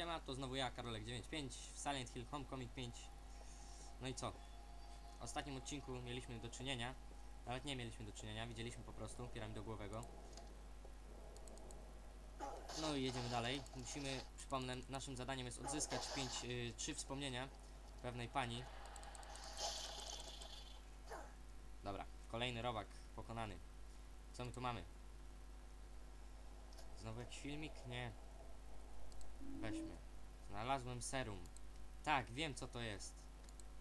Siema, to znowu ja, Karolek95 w Silent Hill Homecoming 5. No i co? W ostatnim odcinku mieliśmy do czynienia, nawet nie mieliśmy do czynienia, widzieliśmy po prostu piramidogłowego. No i jedziemy dalej. Musimy, przypomnę, naszym zadaniem jest odzyskać 5, y, 3 wspomnienia pewnej pani. Dobra, kolejny robak pokonany. Co my tu mamy? Znowu jakiś filmik? Nie. Weźmy. Znalazłem serum. Tak, wiem co to jest.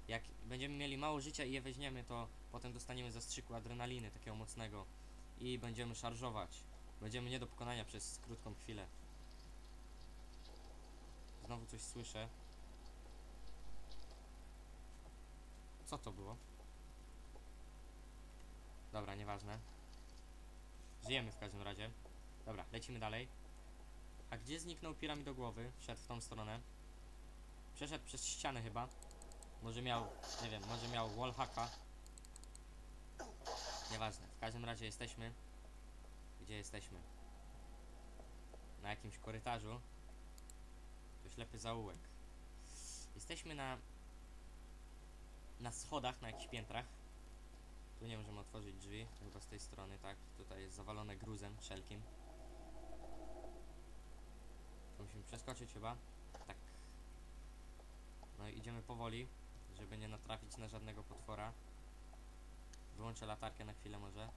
Jak będziemy mieli mało życia i je weźmiemy, to potem dostaniemy zastrzyku adrenaliny takiego mocnego i będziemy szarżować. Będziemy nie do pokonania przez krótką chwilę. Znowu coś słyszę. Co to było? Dobra, nieważne. Żyjemy w każdym razie. Dobra, lecimy dalej. A gdzie zniknął piramidogłowy? Wszedł w tą stronę. Przeszedł przez ścianę chyba. Może miał, nie wiem, może miał wallhacka. Nieważne. W każdym razie jesteśmy. Gdzie jesteśmy? Na jakimś korytarzu. To ślepy zaułek. Jesteśmy na... Na schodach, na jakichś piętrach. Tu nie możemy otworzyć drzwi, chyba z tej strony, tak. Tutaj jest zawalone gruzem wszelkim. Musimy przeskoczyć chyba. Tak. No i idziemy powoli, żeby nie natrafić na żadnego potwora. Wyłączę latarkę na chwilę może.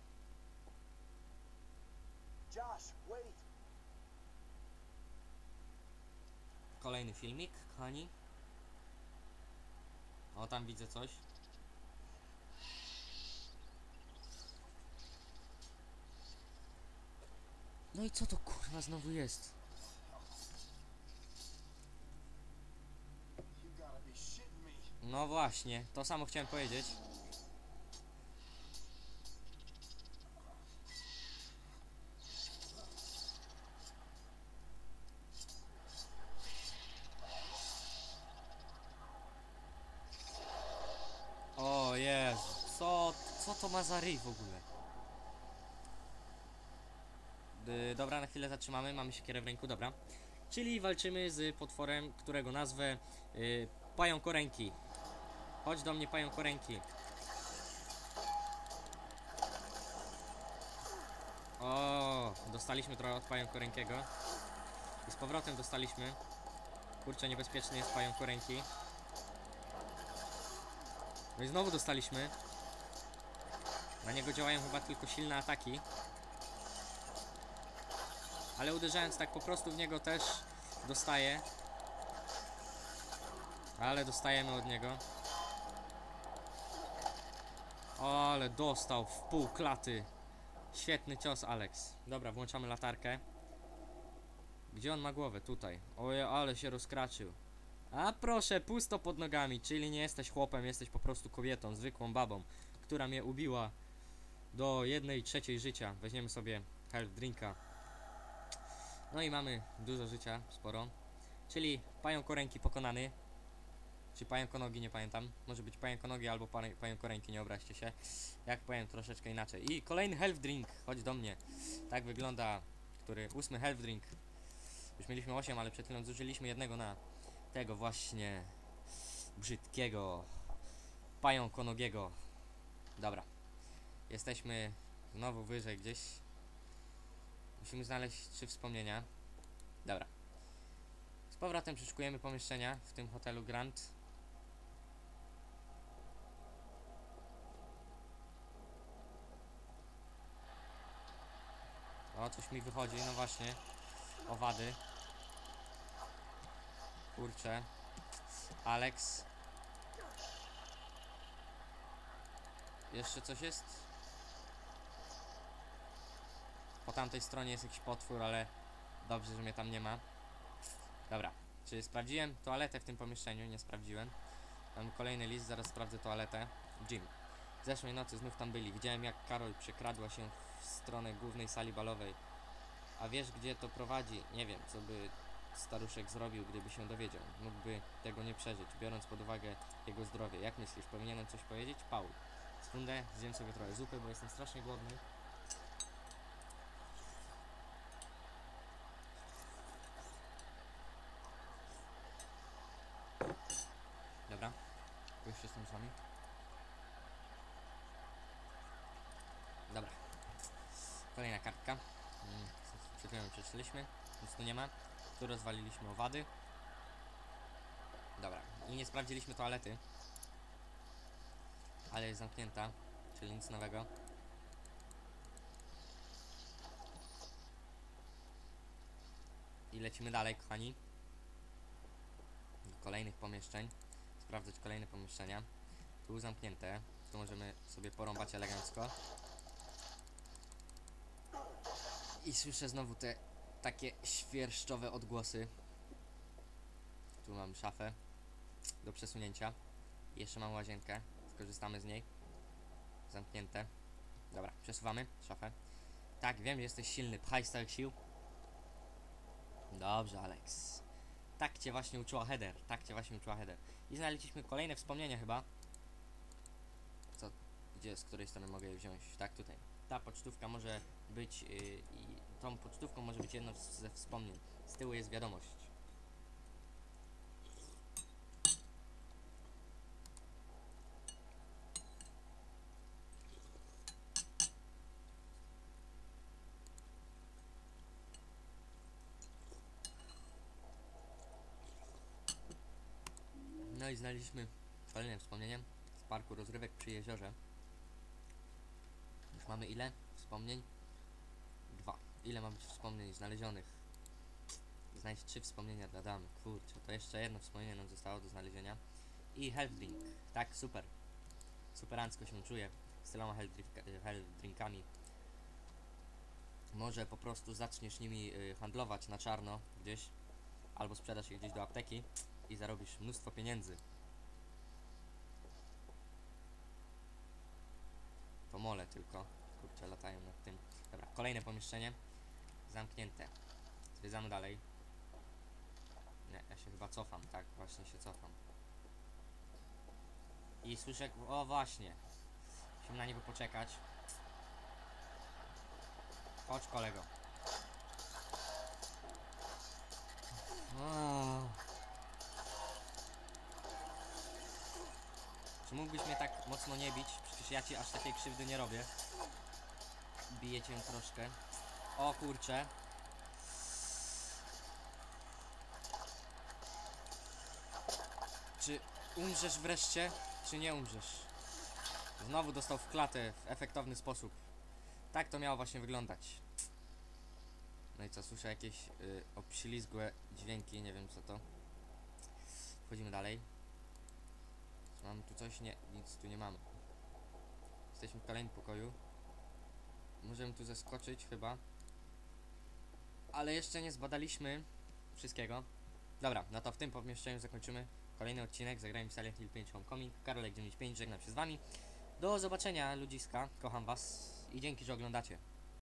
Josh, wait! Kolejny filmik, kochani. O, tam widzę coś. No i co to kurwa znowu jest? No właśnie, to samo chciałem powiedzieć. O Jezu, co, co to ma za ryj w ogóle? Y, dobra, na chwilę zatrzymamy, mamy siekierę w ręku, dobra. Czyli walczymy z potworem, którego nazwę y, Pająkoręki. Chodź do mnie, pająkoręki. O, dostaliśmy trochę od pająkorękiego. I z powrotem dostaliśmy. Kurczę, niebezpieczny jest pająkoręki. No i znowu dostaliśmy. Na niego działają chyba tylko silne ataki. Ale uderzając tak po prostu w niego też dostaje. Ale dostajemy od niego. Ale dostał w pół klaty. Świetny cios, Alex. Dobra, włączamy latarkę. Gdzie on ma głowę? Tutaj. Oj, ale się rozkraczył. A proszę, pusto pod nogami, czyli nie jesteś chłopem, jesteś po prostu kobietą, zwykłą babą, która mnie ubiła do jednej trzeciej życia. Weźmiemy sobie health drinka. No i mamy dużo życia, sporo. Czyli pająkoręki pokonany. Czy pająkonogi, nie pamiętam. Może być pająkonogi albo pa- pająkoręki, nie obraźcie się. Jak powiem troszeczkę inaczej. I kolejny health drink, chodź do mnie. Tak wygląda, który ósmy health drink. Już mieliśmy 8, ale przed chwilą zużyliśmy jednego na tego właśnie brzydkiego pająkonogiego. Dobra. Jesteśmy znowu wyżej gdzieś. Musimy znaleźć trzy wspomnienia. Dobra. Z powrotem przeszukujemy pomieszczenia w tym hotelu Grand. Coś mi wychodzi, no właśnie. Owady. Kurczę. Alex. Jeszcze coś jest? Po tamtej stronie jest jakiś potwór, ale dobrze, że mnie tam nie ma. Dobra. Czy sprawdziłem toaletę w tym pomieszczeniu? Nie sprawdziłem. Mam kolejny list, zaraz sprawdzę toaletę. Jim. Zeszłej nocy znów tam byli. Widziałem jak Karol przekradła się w stronę głównej sali balowej. A wiesz, gdzie to prowadzi? Nie wiem, co by staruszek zrobił, gdyby się dowiedział. Mógłby tego nie przeżyć, biorąc pod uwagę jego zdrowie. Jak myślisz, powinienem coś powiedzieć? Paul. Sekundę, zjem sobie trochę zupy, bo jestem strasznie głodny. Dobra, już jestem z wami. Dobra, kolejna kartka. Przed chwilą przeczytaliśmy. Nic tu nie ma. Tu rozwaliliśmy owady. Dobra. I nie sprawdziliśmy toalety. Ale jest zamknięta. Czyli nic nowego. I lecimy dalej, kochani. Do kolejnych pomieszczeń. Sprawdzać kolejne pomieszczenia. Tu zamknięte. Tu możemy sobie porąbać elegancko. I słyszę znowu te takie świerszczowe odgłosy. Tu mam szafę do przesunięcia. Jeszcze mam łazienkę. Skorzystamy z niej. Zamknięte. Dobra, przesuwamy szafę. Tak, wiem, że jesteś silny. Pchaj z całych sił. Dobrze, Alex. Tak cię właśnie uczyła Heather. Tak cię właśnie uczyła Heather. I znaleźliśmy kolejne wspomnienie chyba. Co? Gdzie, z której strony mogę je wziąć? Tak, tutaj. Ta pocztówka może być yy, tą pocztówką może być jedno ze wspomnień. Z tyłu jest wiadomość. No i znaleźliśmy kolejne wspomnienie z parku rozrywek przy jeziorze. Już mamy ile wspomnień? Dwa. Ile ma być wspomnień znalezionych? Znajdź trzy wspomnienia dla damy. Kurczę, to jeszcze jedno wspomnienie nam zostało do znalezienia. I health drink. Tak, super. Superancko się czuję z tyloma health, drink, health drinkami. Może po prostu zaczniesz nimi y, handlować na czarno gdzieś, albo sprzedasz je gdzieś do apteki i zarobisz mnóstwo pieniędzy. To mole tylko. Kurczę, latają nad tym. Dobra, kolejne pomieszczenie. Zamknięte. Zwiedzamy dalej. Nie, ja się chyba cofam, tak, właśnie się cofam. I słyszę, o właśnie. Musimy na niego poczekać. Chodź kolego. Czy mógłbyś mnie tak mocno nie bić? Przecież ja ci aż takiej krzywdy nie robię. Biję cię troszkę. O kurcze. Czy umrzesz wreszcie, czy nie umrzesz? Znowu dostał w klatę w efektowny sposób. Tak to miało właśnie wyglądać. No i co, słyszę jakieś y, obślizgłe dźwięki, nie wiem co to. Wchodzimy dalej. Mamy tu coś? Nie, nic tu nie mamy. Jesteśmy w kolejnym pokoju. Możemy tu zeskoczyć chyba. Ale jeszcze nie zbadaliśmy wszystkiego. Dobra, no to w tym pomieszczeniu zakończymy kolejny odcinek. Zagrajmy w Silent Hill 5 Homecoming. Karolek 95 żegnam się z wami. Do zobaczenia ludziska. Kocham was i dzięki, że oglądacie.